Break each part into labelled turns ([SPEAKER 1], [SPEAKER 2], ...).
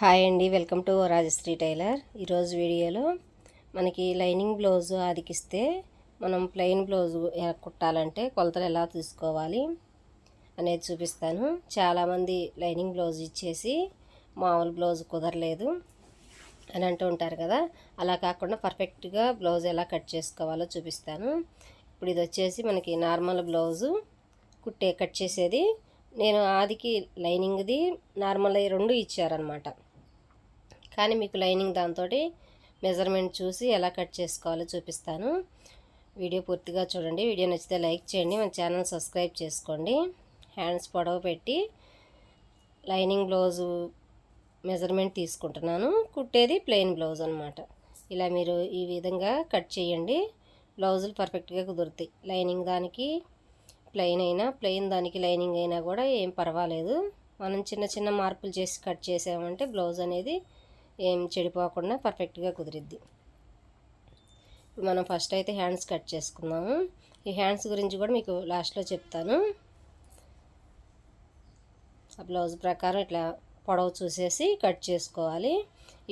[SPEAKER 1] Hi అండి welcome to Rajshri tailor. ఈరోజు వీడియోలో మనకి లైనింగ్ బ్లౌజ్ ఆదికిస్తే మనం ప్లెయిన్ బ్లౌజ్ కుట్టాలంటే కొలతలు ఎలా తీసుకోవాలి అనేది చూపిస్తాను. చాలామంది లైనింగ్ బ్లౌజ్ ఇచ్చేసి మామూలు బ్లౌజ్ కుదరలేదు అని అంటూ ఉంటారు కదా. అలా కాకుండా పర్ఫెక్ట్గా బ్లౌజ్ ఎలా కట్ చేసుకోవాలో చూపిస్తాను. ఇప్పుడు ఇది వచ్చేసి మనకి నార్మల్ బ్లౌజు కుట్టే కట్ చేసేది. నేను ఆదికి లైనింగ్ది నార్మల్ రెండు ఇచ్చారనమాట కానీ మీకు లైనింగ్ దాంతో మెజర్మెంట్ చూసి ఎలా కట్ చేసుకోవాలో చూపిస్తాను. వీడియో పూర్తిగా చూడండి. వీడియో నచ్చితే లైక్ చేయండి. మన ఛానల్ సబ్స్క్రైబ్ చేసుకోండి. హ్యాండ్స్ పొడవు పెట్టి లైనింగ్ బ్లౌజు మెజర్మెంట్ తీసుకుంటున్నాను. కుట్టేది ప్లెయిన్ బ్లౌజ్ అనమాట ఇలా మీరు ఈ విధంగా కట్ చేయండి. బ్లౌజులు పర్ఫెక్ట్గా కుదురుతాయి. లైనింగ్ దానికి ప్లెయిన్ అయినా ప్లెయిన్ దానికి లైనింగ్ అయినా కూడా ఏం పర్వాలేదు. మనం చిన్న చిన్న మార్పులు చేసి కట్ చేసామంటే బ్లౌజ్ అనేది ఏం చెడిపోకుండా పర్ఫెక్ట్గా కుదిరిద్ది. మనం ఫస్ట్ అయితే హ్యాండ్స్ కట్ చేసుకుందాము. ఈ హ్యాండ్స్ గురించి కూడా మీకు లాస్ట్లో చెప్తాను. ఆ బ్లౌజ్ ప్రకారం ఇట్లా పొడవు చూసేసి కట్ చేసుకోవాలి.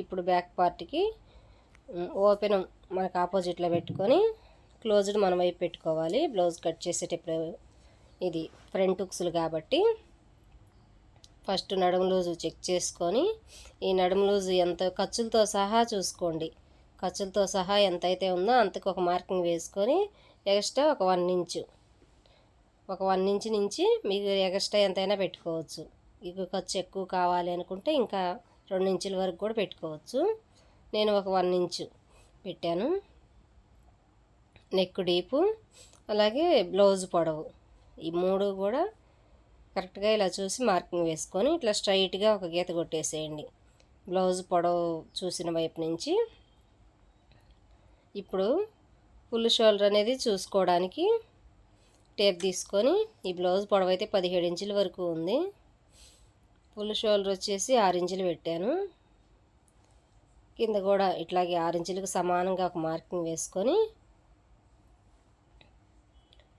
[SPEAKER 1] ఇప్పుడు బ్యాక్ పార్ట్కి ఓపెన్ మనకు ఆపోజిట్లో పెట్టుకొని క్లోజ్డ్ మన వైపు పెట్టుకోవాలి. బ్లౌజ్ కట్ చేసేటప్పుడు ఇది ఫ్రంట్ హుక్స్లు కాబట్టి. ఫస్ట్ నడుము లూజు చెక్ చేసుకొని ఈ నడుము లూజు ఎంత ఖర్చులతో సహా చూసుకోండి. ఖర్చులతో సహా ఎంత అయితే ఉందో అంతకు ఒక మార్కింగ్ వేసుకొని ఎక్స్ట్రా ఒక వన్ ఇంచు ఒక వన్ ఇంచు నుంచి మీకు ఎక్స్ట్రా ఎంతైనా పెట్టుకోవచ్చు. మీకు ఖర్చు ఎక్కువ కావాలి అనుకుంటే ఇంకా రెండు ఇంచుల వరకు కూడా పెట్టుకోవచ్చు. నేను ఒక వన్ ఇంచు పెట్టాను. నెక్ డీపు అలాగే బ్లౌజ్ పొడవు ఈ మూడు కూడా కరెక్ట్గా ఇలా చూసి మార్కింగ్ వేసుకొని ఇట్లా స్ట్రైట్గా ఒక గీత కొట్టేసేయండి. బ్లౌజ్ పొడవు చూసిన వైపు నుంచి. ఇప్పుడు ఫుల్ షోల్డర్ అనేది చూసుకోవడానికి టేప్ తీసుకొని ఈ బ్లౌజ్ పొడవు అయితే పదిహేడు ఇంచుల వరకు ఉంది. ఫుల్ షోల్డర్ వచ్చేసి ఆరు ఇంచులు పెట్టాను. కింద కూడా ఇట్లాగే ఆరు ఇంచులకు సమానంగా ఒక మార్కింగ్ వేసుకొని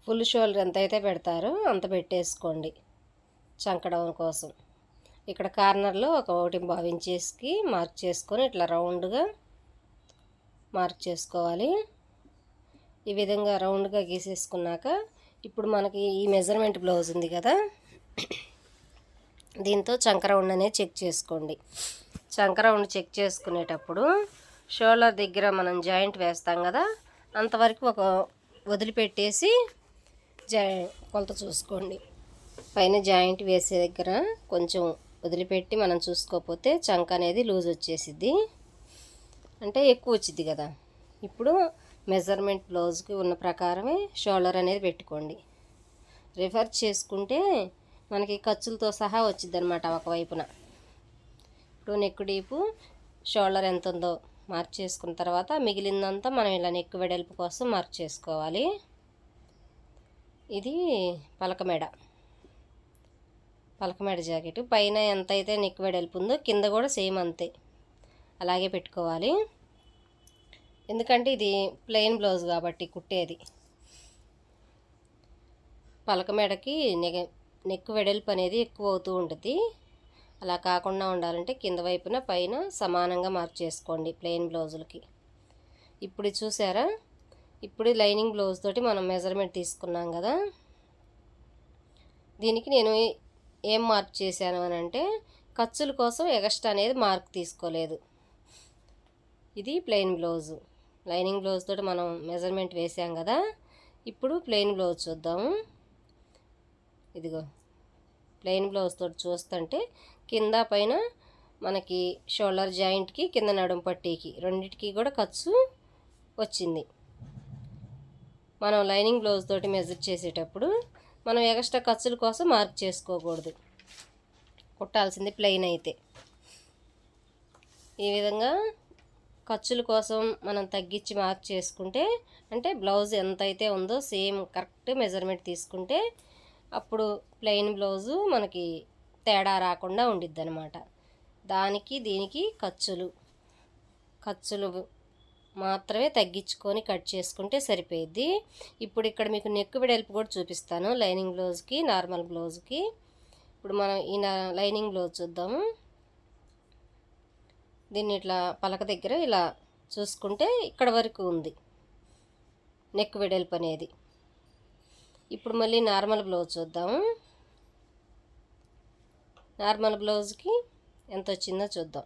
[SPEAKER 1] ఫుల్ షోల్డర్ ఎంత అయితే పెడతారో అంత పెట్టేసుకోండి. చంకడం కోసం. ఇక్కడ కార్నర్లో ఒక ఒకటి భావించేసి మార్క్ చేసుకొని ఇట్లా రౌండ్గా మార్క్ చేసుకోవాలి. ఈ విధంగా రౌండ్గా గీసేసుకున్నాక ఇప్పుడు మనకి ఈ మెజర్మెంట్ బ్లౌజ్ ఉంది కదా దీంతో చంక రౌండ్ అనేది చెక్ చేసుకోండి. చంక రౌండ్ చెక్ చేసుకునేటప్పుడు షోల్డర్ దగ్గర మనం జాయింట్ వేస్తాం కదా అంతవరకు ఒక వదిలిపెట్టేసి జా కొలత చూసుకోండి. పైన జాయింట్ వేసే దగ్గర కొంచెం వదిలిపెట్టి మనం చూసుకోకపోతే చంక అనేది లూజ్ వచ్చేసిద్ది. అంటే ఎక్కువ వచ్చింది కదా. ఇప్పుడు మెజర్మెంట్ బ్లౌజ్కి ఉన్న ప్రకారమే షోల్డర్ అనేది పెట్టుకోండి. రిఫర్ చేసుకుంటే మనకి ఖర్చులతో సహా వచ్చింది అనమాట ఒకవైపున. ఇప్పుడు నెక్ డీపు షోల్డర్ ఎంత ఉందో మార్క్ చేసుకున్న తర్వాత మిగిలిందంతా మనం ఇలా నెక్ వెడల్పు కోసం మార్క్ చేసుకోవాలి. ఇది పలకమెడ పలకమెడ జాకెట్. పైన ఎంత అయితే నెక్ వెడల్పు ఉందో కింద కూడా సేమ్ అంతే. అలాగే పెట్టుకోవాలి. ఎందుకంటే ఇది ప్లెయిన్ బ్లౌజ్ కాబట్టి కుట్టేది. పలకమెడకి నెగ నెక్ వెడల్పు అనేది ఎక్కువ అవుతూ ఉంటుంది. అలా కాకుండా ఉండాలంటే కింద వైపున పైన సమానంగా మార్చేసుకోండి ప్లెయిన్ బ్లౌజులకి. ఇప్పుడు చూసారా? ఇప్పుడు లైనింగ్ బ్లౌజ్ తోటి మనం మెజర్మెంట్ తీసుకున్నాం కదా. దీనికి నేను ఏం మార్క్ చేశాను అని అంటే ఖర్చుల కోసం ఎగస్ట్రా అనేది మార్క్ తీసుకోలేదు. ఇది ప్లెయిన్ బ్లౌజు. లైనింగ్ బ్లౌజ్ తోటి మనం మెజర్మెంట్ వేసాం కదా ఇప్పుడు ప్లెయిన్ బ్లౌజ్ చూద్దాము. ఇదిగో ప్లెయిన్ బ్లౌజ్ తోటి చూస్తుంటే కింద పైన మనకి షోల్డర్ జాయింట్కి కింద నడుము పట్టీకి రెండింటికి కూడా ఖర్చు వచ్చింది. మనం లైనింగ్ బ్లౌజ్ తోటి మెజర్ చేసేటప్పుడు మనం ఎక్స్ట్రా ఖర్చుల కోసం మార్క్ చేసుకోకూడదు. కుట్టాల్సింది ప్లెయిన్ అయితే. ఈ విధంగా ఖర్చుల కోసం మనం తగ్గించి మార్క్ చేసుకుంటే అంటే బ్లౌజ్ ఎంత అయితే ఉందో సేమ్ కరెక్ట్ మెజర్మెంట్ తీసుకుంటే అప్పుడు ప్లెయిన్ బ్లౌజు మనకి తేడా రాకుండా ఉండిద్ది అనమాట దానికి దీనికి ఖర్చులు. ఖర్చులు మాత్రమే తగ్గించుకొని కట్ చేసుకుంటే సరిపోయిద్ది. ఇప్పుడు ఇక్కడ మీకు నెక్ వెడల్పు కూడా చూపిస్తాను లైనింగ్ బ్లౌజ్కి నార్మల్ బ్లౌజ్కి ఇప్పుడు మనం ఈ లైనింగ్ బ్లౌజ్ చూద్దాము దీన్ని ఇట్లా పలక దగ్గర ఇలా చూసుకుంటే ఇక్కడ వరకు ఉంది నెక్ వెడల్పు అనేది. ఇప్పుడు మళ్ళీ నార్మల్ బ్లౌజ్ చూద్దాము నార్మల్ బ్లౌజ్కి ఎంత వచ్చిందో చూద్దాం.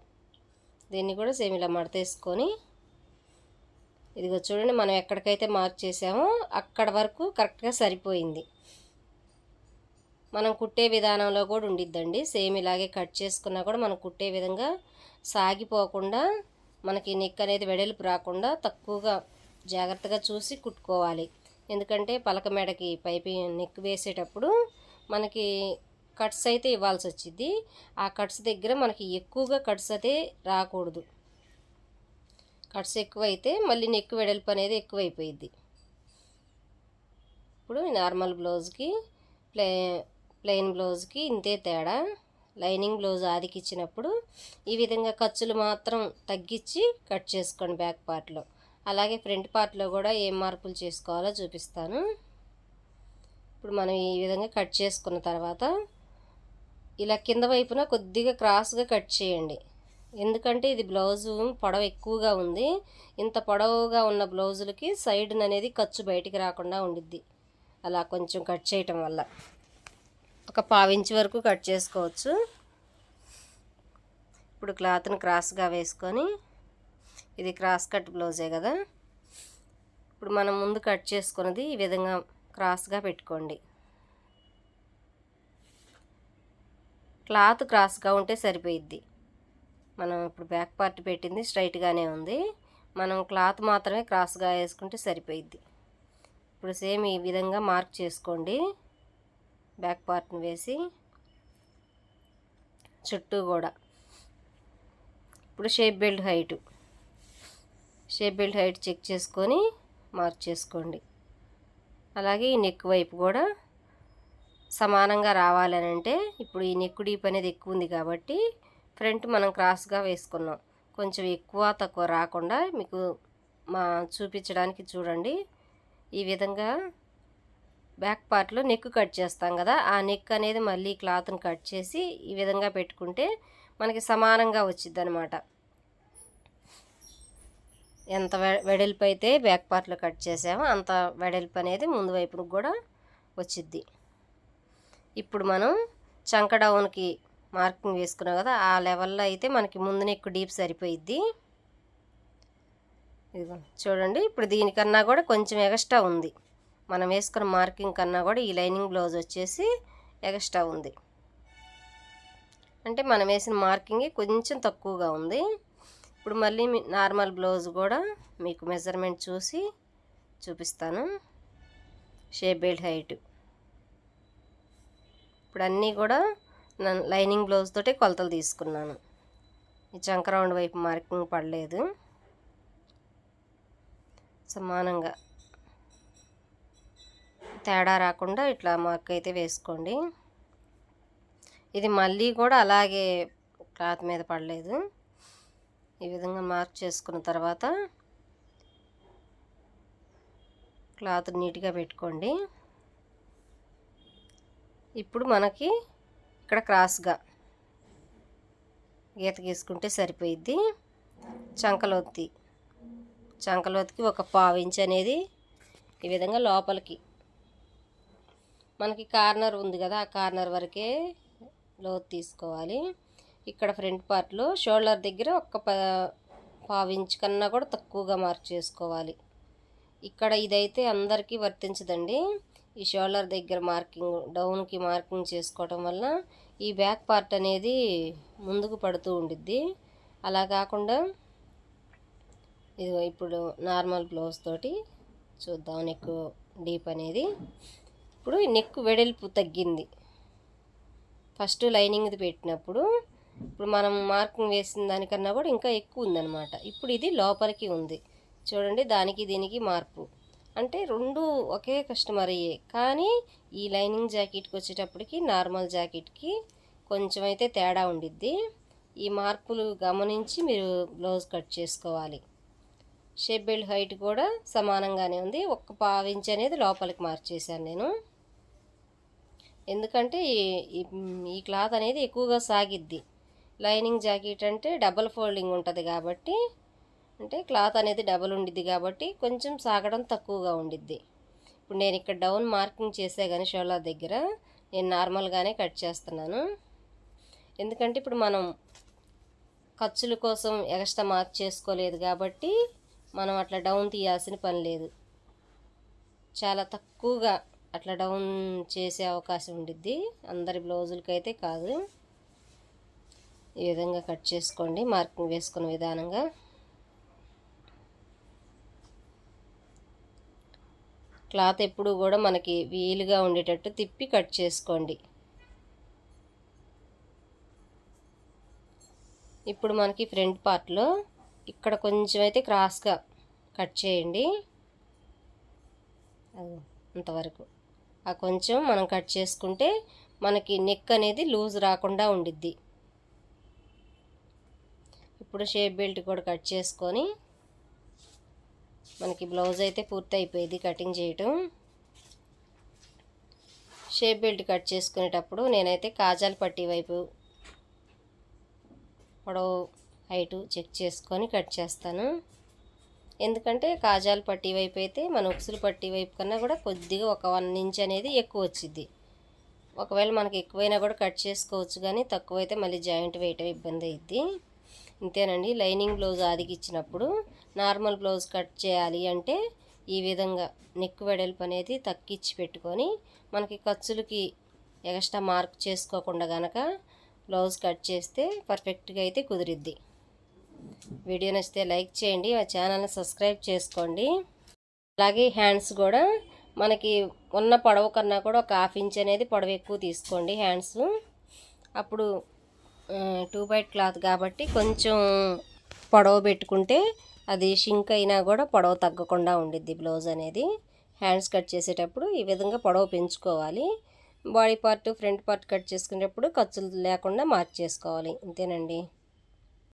[SPEAKER 1] దీన్ని కూడా సేమ్ ఇలా మడతేసుకొని ఇదిగో చూడండి మనం ఎక్కడికైతే మార్క్ చేసామో అక్కడ వరకు కరెక్ట్గా సరిపోయింది. మనం కుట్టే విధానంలో కూడా ఉండిద్దండి. సేమ్ ఇలాగే కట్ చేసుకున్నా కూడా మనం కుట్టే విధంగా సాగిపోకుండా మనకి నెక్ అనేది వెడల్పు రాకుండా తక్కువగా జాగ్రత్తగా చూసి కుట్టుకోవాలి. ఎందుకంటే పలక మెడకి పైపి నెక్ వేసేటప్పుడు మనకి కట్స్ అయితే ఇవ్వాల్సి వచ్చింది ఆ కట్స్ దగ్గర మనకి ఎక్కువగా కట్స్ అయితే రాకూడదు. కట్స్ ఎక్కువైతే మళ్ళీ నెక్ వెడల్పు అనేది ఎక్కువైపోయింది ఇప్పుడు నార్మల్ బ్లౌజ్కి ప్లే ప్లెయిన్ బ్లౌజ్కి ఇంతే తేడా. లైనింగ్ బ్లౌజ్ ఆదికిచ్చినప్పుడు ఈ విధంగా ఖర్చులు మాత్రం తగ్గించి కట్ చేసుకోండి బ్యాక్ పార్ట్లో అలాగే ఫ్రంట్ పార్ట్లో కూడా ఏం మార్పులు చేసుకోవాలో చూపిస్తాను. ఇప్పుడు మనం ఈ విధంగా కట్ చేసుకున్న తర్వాత ఇలా కింద వైపున కొద్దిగా క్రాస్గా కట్ చేయండి. ఎందుకంటే ఇది బ్లౌజు పొడవు ఎక్కువగా ఉంది. ఇంత పొడవుగా ఉన్న బ్లౌజులకి సైడ్ అనేది ఖర్చు బయటికి రాకుండా ఉండిద్ది. అలా కొంచెం కట్ చేయటం వల్ల. ఒక పావించి వరకు కట్ చేసుకోవచ్చు. ఇప్పుడు క్లాత్ని క్రాస్గా వేసుకొని ఇది క్రాస్ కట్ బ్లౌజే కదా. ఇప్పుడు మనం ముందు కట్ చేసుకున్నది ఈ విధంగా క్రాస్గా పెట్టుకోండి. క్లాత్ క్రాస్గా ఉంటే సరిపోయిద్ది. మనం ఇప్పుడు బ్యాక్ పార్ట్ పెట్టింది స్ట్రైట్గానే ఉంది. మనం క్లాత్ మాత్రమే క్రాస్గా వేసుకుంటే సరిపోయిద్ది. ఇప్పుడు సేమ్ ఈ విధంగా మార్క్ చేసుకోండి. బ్యాక్ పార్ట్ని వేసి చుట్టూ కూడా. ఇప్పుడు shape belt height shape belt height check చేసుకొని మార్క్ చేసుకోండి. అలాగే ఈ నెక్ వైపు కూడా సమానంగా రావాలని అంటే ఇప్పుడు ఈ నెక్ డీప్ అనేది ఎక్కువ ఉంది కాబట్టి ఫ్రంట్ మనం క్రాస్గా వేసుకున్నాం. కొంచెం ఎక్కువ తక్కువ రాకుండా మీకు మా చూపించడానికి చూడండి. ఈ విధంగా బ్యాక్ పార్ట్లో నెక్ కట్ చేస్తాం కదా ఆ నెక్ అనేది మళ్ళీ క్లాత్ని కట్ చేసి ఈ విధంగా పెట్టుకుంటే మనకి సమానంగా వచ్చిద్ది అనమాట ఎంత వెడల్పు అయితే బ్యాక్ పార్ట్లో కట్ చేసామో అంత వెడల్పు అనేది ముందు వైపుకు కూడా వచ్చిద్ది. ఇప్పుడు మనం చంక డౌన్కి మార్కింగ్ వేసుకున్నాం కదా ఆ లెవెల్లో అయితే మనకి ముందు ఎక్కువ డీప్ సరిపోయిద్ది. ఇదిగో చూడండి ఇప్పుడు దీనికన్నా కూడా కొంచెం ఎగస్ట్రా ఉంది. మనం వేసుకున్న మార్కింగ్ కన్నా కూడా ఈ లైనింగ్ బ్లౌజ్ వచ్చేసి ఎగస్ట్రా ఉంది. అంటే మనం వేసిన మార్కింగ్ కొంచెం తక్కువగా ఉంది. ఇప్పుడు మళ్ళీ నార్మల్ బ్లౌజ్ కూడా మీకు మెజర్మెంట్ చూసి చూపిస్తాను. Shape belt height. ఇప్పుడు అన్నీ కూడా లైనింగ్ బ్లౌజ్ తోటే కొలతలు తీసుకున్నాను. ఈ చంకరౌండ్ వైపు మార్కింగ్ పడలేదు. సమానంగా తేడా రాకుండా ఇట్లా మార్క్ అయితే వేసుకోండి. ఇది మళ్ళీ కూడా అలాగే క్లాత్ మీద పడలేదు. ఈ విధంగా మార్క్ చేసుకున్న తర్వాత క్లాత్ నీట్గా పెట్టుకోండి. ఇప్పుడు మనకి ఇక్కడ క్రాస్గా. గీత గీసుకుంటే సరిపోయిద్ది. చంకలోత్తి. చంకలోతికి ఒక పావు ఇంచ్ అనేది ఈ విధంగా లోపలికి. మనకి కార్నర్ ఉంది కదా ఆ కార్నర్ వరకే లోతు తీసుకోవాలి. ఇక్కడ ఫ్రంట్ పార్ట్లో షోల్డర్ దగ్గర ఒక్క ప పావు ఇంచ్ కన్నా కూడా తక్కువగా మార్క్ చేసుకోవాలి. ఇక్కడ ఇదైతే అందరికీ వర్తించదండి. ఈ షోల్డర్ దగ్గర మార్కింగ్ డౌన్కి మార్కింగ్ చేసుకోవటం వల్ల ఈ బ్యాక్ పార్ట్ అనేది ముందుకు పడుతూ ఉండిద్ది. అలా కాకుండా ఇది ఇప్పుడు నార్మల్ బ్లౌజ్ తోటి చూద్దాం నెక్ డీప్ అనేది. ఇప్పుడు నెక్ వెడల్పు తగ్గింది. ఫస్ట్ లైనింగ్ది పెట్టినప్పుడు ఇప్పుడు మనం మార్కింగ్ వేసిన దానికన్నా కూడా ఇంకా ఎక్కువ ఉందన్నమాట. ఇప్పుడు ఇది లోపలికి ఉంది. చూడండి దానికి దీనికి మార్పు. అంటే రెండు ఒకే కస్టమర్. అయ్యే కానీ ఈ లైనింగ్ జాకెట్కి వచ్చేటప్పటికి నార్మల్ జాకెట్కి కొంచెం అయితే తేడా ఉండిద్ది. ఈ మార్పులు గమనించి మీరు బ్లౌజ్ కట్ చేసుకోవాలి. షేప్ బెల్ట్ హైట్ కూడా సమానంగానే ఉంది. ఒక్క పావించి అనేది లోపలికి మార్చేశాను నేను. ఎందుకంటే ఈ క్లాత్ అనేది ఎక్కువగా సాగిద్ది. లైనింగ్ జాకెట్ అంటే డబల్ ఫోల్డింగ్ ఉంటుంది కాబట్టి అంటే క్లాత్ అనేది డబల్ ఉండిద్ది కాబట్టి కొంచెం సాగడం తక్కువగా ఉండిద్ది. ఇప్పుడు నేను ఇక్కడ డౌన్ మార్కింగ్ చేసే కానీ షోలా దగ్గర నేను నార్మల్గానే కట్ చేస్తున్నాను. ఎందుకంటే ఇప్పుడు మనం ఖర్చుల కోసం ఎక్స్ట్రా మార్క్ చేసుకోలేదు కాబట్టి మనం అట్లా డౌన్ తీయాల్సిన పని లేదు. చాలా తక్కువగా అట్లా డౌన్ చేసే అవకాశం ఉండిద్ది. అందరి బ్లౌజులకైతే కాదు. ఈ విధంగా కట్ చేసుకోండి మార్కింగ్ వేసుకున్న విధానంగా. క్లాత్ ఎప్పుడు కూడా మనకి వీలుగా ఉండేటట్టు తిప్పి కట్ చేసుకోండి. ఇప్పుడు మనకి ఫ్రంట్ పార్ట్లో ఇక్కడ కొంచెం అయితే క్రాస్గా కట్ చేయండి. అంతవరకు. ఆ కొంచెం మనం కట్ చేసుకుంటే మనకి నెక్ అనేది లూజ్ రాకుండా ఉండిద్ది. ఇప్పుడు షేప్ బెల్ట్ కూడా కట్ చేసుకొని మనకి బ్లౌజ్ అయితే పూర్తి అయిపోయింది కటింగ్ చేయటం. షేప్ బెల్ట్ కట్ చేసుకునేటప్పుడు నేనైతే కాజాలు పట్టీ వైపు పొడవు హైటు చెక్ చేసుకొని కట్ చేస్తాను. ఎందుకంటే కాజాలు పట్టీ వైపు అయితే మన ఉక్సులు పట్టి వైపు కన్నా కూడా కొద్దిగా ఒక వన్ ఇంచ్ అనేది ఎక్కువ వచ్చింది ఒకవేళ మనకి ఎక్కువైనా కూడా కట్ చేసుకోవచ్చు కానీ తక్కువైతే మళ్ళీ జాయింట్ వేయటం ఇబ్బంది అయింది ఇంతేనండి. లైనింగ్ బ్లౌజ్ ఆదికిచ్చినప్పుడు నార్మల్ బ్లౌజ్ కట్ చేయాలి అంటే ఈ విధంగా నెక్ వెడల్పు అనేది తక్కిచ్చి పెట్టుకొని మనకి ఖర్చులకి ఎక్స్ట్రా మార్క్ చేసుకోకుండా గనక బ్లౌజ్ కట్ చేస్తే పర్ఫెక్ట్గా అయితే కుదిరిద్ది. వీడియో నచ్చితే లైక్ చేయండి మా ఛానల్ని సబ్స్క్రైబ్ చేసుకోండి. అలాగే హ్యాండ్స్ కూడా మనకి ఉన్న పొడవు కన్నా కూడా ఒక హాఫ్ ఇంచ్ అనేది పొడవు ఎక్కువ తీసుకోండి హ్యాండ్స్. అప్పుడు టూ బైట్ క్లాత్ కాబట్టి కొంచెం పొడవు పెట్టుకుంటే అది షింక్ అయినా కూడా పొడవు తగ్గకుండా ఉండిద్ది బ్లౌజ్ అనేది. హ్యాండ్స్ కట్ చేసేటప్పుడు ఈ విధంగా పొడవు పెంచుకోవాలి. Body part front part cut చేసుకునేటప్పుడు ఖర్చులు లేకుండా మార్చేసుకోవాలి. అంతేనండి.